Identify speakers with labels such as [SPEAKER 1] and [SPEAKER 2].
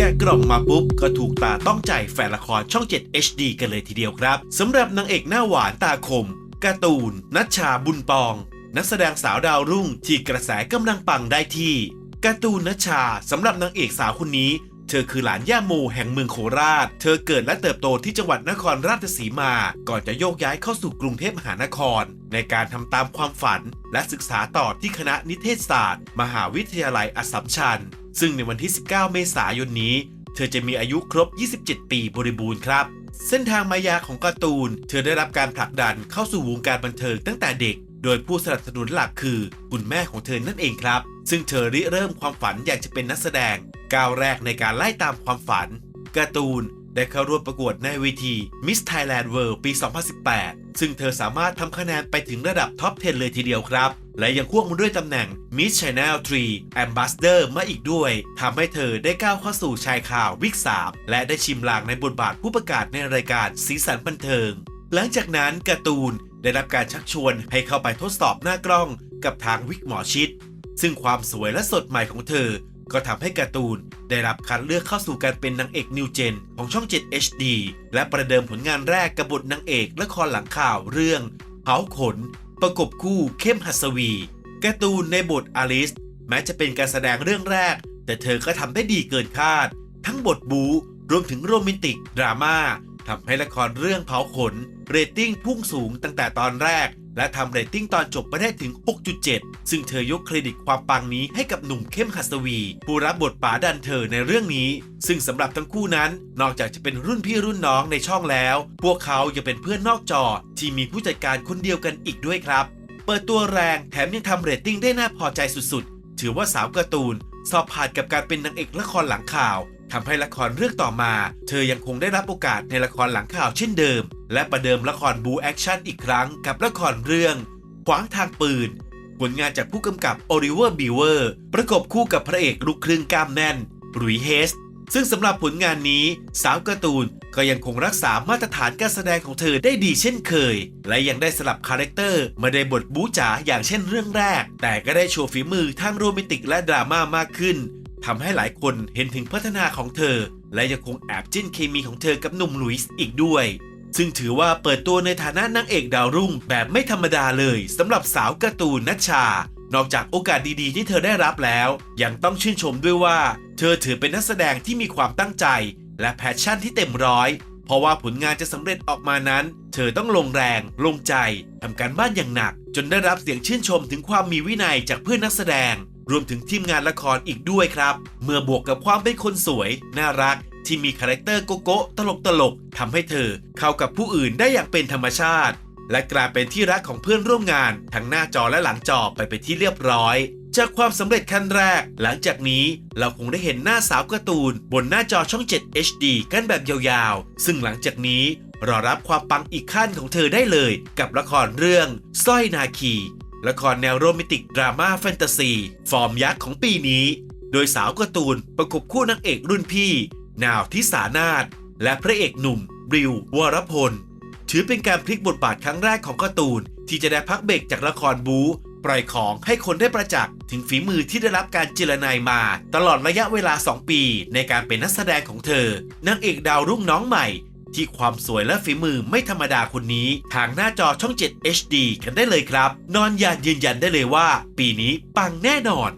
[SPEAKER 1] แกะกล่องมาปุ๊บ ก็ถูกตาต้องใจแฟนละครช่อง 7 HD กันเลยทีเดียวครับสำหรับนางเอกหน้าหวานตาคมการ์ตูนนัชชาบุญปอง นักแสดงสาวดาวรุ่งที่กระแสกำลังปังได้ที่การ์ตูนนัชชาสำหรับนางเอกสาวคนนี้ เธอคือหลานย่าโมแห่งเมืองโคราช เธอเกิดและเติบโตที่จังหวัดนครราชสีมา ก่อนจะโยกย้ายเข้าสู่กรุงเทพมหานคร ในการทำตามความฝัน และศึกษาต่อที่คณะนิเทศศาสตร์ มหาวิทยาลัยอัสสัมชัญ ซึ่งในวันที่ 19 เมษายนนี้ เธอจะมีอายุครบ 27 ปีบริบูรณ์ครับ เส้นทางมายาของการ์ตูน เธอได้รับการผลักดันเข้าสู่วงการบันเทิงตั้งแต่เด็ก โดยผู้สนับสนุนหลักคือ คุณแม่ของเธอนั่นเองครับ ซึ่งเธอริเริ่มความฝันอยากจะเป็นนักแสดง ก้าวแรกในการไล่ตามความฝันการ์ตูนได้เข้าร่วมประกวดในเวที Miss Thailand World ปี 2018 ซึ่งเธอสามารถทำคะแนนไปถึงระดับท็อป 10 เลยทีเดียวครับ และยังควบมาด้วยตำแหน่ง Miss Channel 3 Ambassador มาอีกด้วยทำให้เธอได้ก้าวเข้าสู่ชายข่าววิก3และได้ชิมลางในบทบาทผู้ประกาศในรายการสีสันบันเทิง หลังจากนั้นการ์ตูนได้รับการชักชวนให้เข้าไปทดสอบหน้ากล้องกับทางวิกหมอชิด ซึ่งความสวยและสดใหม่ของเธอ ก็ทำให้การ์ตูนได้รับคัดเลือกเข้าสู่การเป็นนางเอกนิวเจนของช่อง 7 HD และประเดิมผลงานแรกกับบทนางเอกละครหลังข่าวเรื่องเผาขน ประกบคู่เข้มหัสวีการ์ตูนในบทอลิสแม้จะเป็นการแสดงเรื่องแรก แต่เธอก็ทำได้ดีเกินคาด ทั้งบทบู รวมถึงโรแมนติก ดราม่า ทำให้ละครเรื่องเผาขน เรตติ้งพุ่งสูงตั้งแต่ตอนแรก และทำเรตติ้งตอนจบไปได้ถึง 6.7 ซึ่งเธอยกเครดิตความปังนี้ให้กับหนุ่มเข้มหัสวี ผู้รับบทป๋าดันเธอในเรื่องนี้ ซึ่งสำหรับทั้งคู่นั้น นอกจากจะเป็นรุ่นพี่รุ่นน้องในช่องแล้ว พวกเขายังเป็นเพื่อนนอกจอ ที่มีผู้จัดการคนเดียวกันอีกด้วยครับ เปิดตัวแรงแถมยังทำเรตติ้งได้น่าพอใจสุดๆ ถือว่าสาวการ์ตูนสอบผ่านกับการเป็นนางเอกละครหลังข่าว ทำให้ละครเรื่องต่อมา เธอยังคงได้รับโอกาสในละครหลังข่าวเช่นเดิม และประเดิมละครบูแอคชั่นอีกครั้งกับละครเรื่อง ขวางทางปืน ผลงานจากผู้กำกับโอริเวอร์บิวเวอร์ประกบคู่กับพระเอกลูกครึ่งกล้ามแน่นหลุยเฮส ซึ่งสำหรับผลงานนี้สาวการ์ตูนก็ยังคงรักษามาตรฐานการแสดงของเธอได้ดีเช่นเคย และยังได้สลับคาแรคเตอร์มาในบทบู๊จ๋าอย่างเช่นเรื่องแรก แต่ก็ได้โชว์ฝีมือทั้งโรแมนติกและดราม่ามากขึ้น ทำให้หลายคนเห็นถึงพัฒนาของเธอ และยังคงแอบจิ้นเคมีของเธอกับหนุ่มหลุยส์อีกด้วย ซึ่งถือว่าเปิดตัวในฐานะนางเอกดาวรุ่งแบบไม่ธรรมดาเลยสำหรับสาวการ์ตูนนัชชา นอกจากโอกาสดีๆ ที่เธอได้รับแล้ว ยังต้องชื่นชมด้วยว่า เธอถือเป็นนักแสดงที่มีความตั้งใจ และแพชชั่นที่เต็มร้อย เพราะว่าผลงานจะสำเร็จออกมานั้น เธอต้องลงแรง ลงใจทำการบ้านอย่างหนัก จนได้รับเสียงชื่นชมถึงความมีวินัยจากเพื่อนนักแสดง รวมถึงทีมงานละครอีกด้วยครับ เมื่อบวกกับความเป็นคนสวย น่ารัก ที่มีคาแรคเตอร์โกโก้ตลกตลกๆทำให้เธอ เข้ากับผู้อื่นได้อย่างเป็นธรรมชาติ และกลายเป็นที่รักของเพื่อนร่วมงาน ทั้งหน้าจอและหลังจอไปเป็นที่เรียบร้อยจากความสำเร็จขั้นแรก หลังจากนี้เราคงได้เห็นหน้าสาวการ์ตูน บนหน้าจอช่อง 7 HD กันแบบยาวๆ ซึ่งหลังจากนี้รอรับความปังอีกขั้นของเธอได้เลย กับละครเรื่องสร้อยนาคี ละครแนวโรแมนติกดราม่าแฟนตาซี ฟอร์มยักษ์ของปีนี้ โดยสาวการ์ตูนประกบคู่นางเอกรุ่นพี่ นาวทิสานาถและพระเอกหนุ่มบริววรพล ถือเป็นการพลิกบทบาทครั้งแรกของการ์ตูน ที่จะได้พักเบรกจากละครบู๊ปล่อยของให้คนได้ประจักษ์ถึงฝีมือที่ได้รับการเจรนายมา ตลอดระยะเวลา 2 ปี ในการเป็นนักแสดงของเธอนางเอกดาวรุ่งน้องใหม่ ที่ความสวยและฝีมือไม่ธรรมดาคนนี้ ทางหน้าจอช่อง 7 HD กันได้เลยครับ นอนยานยืนยันได้เลยว่า ปีนี้ปังแน่นอน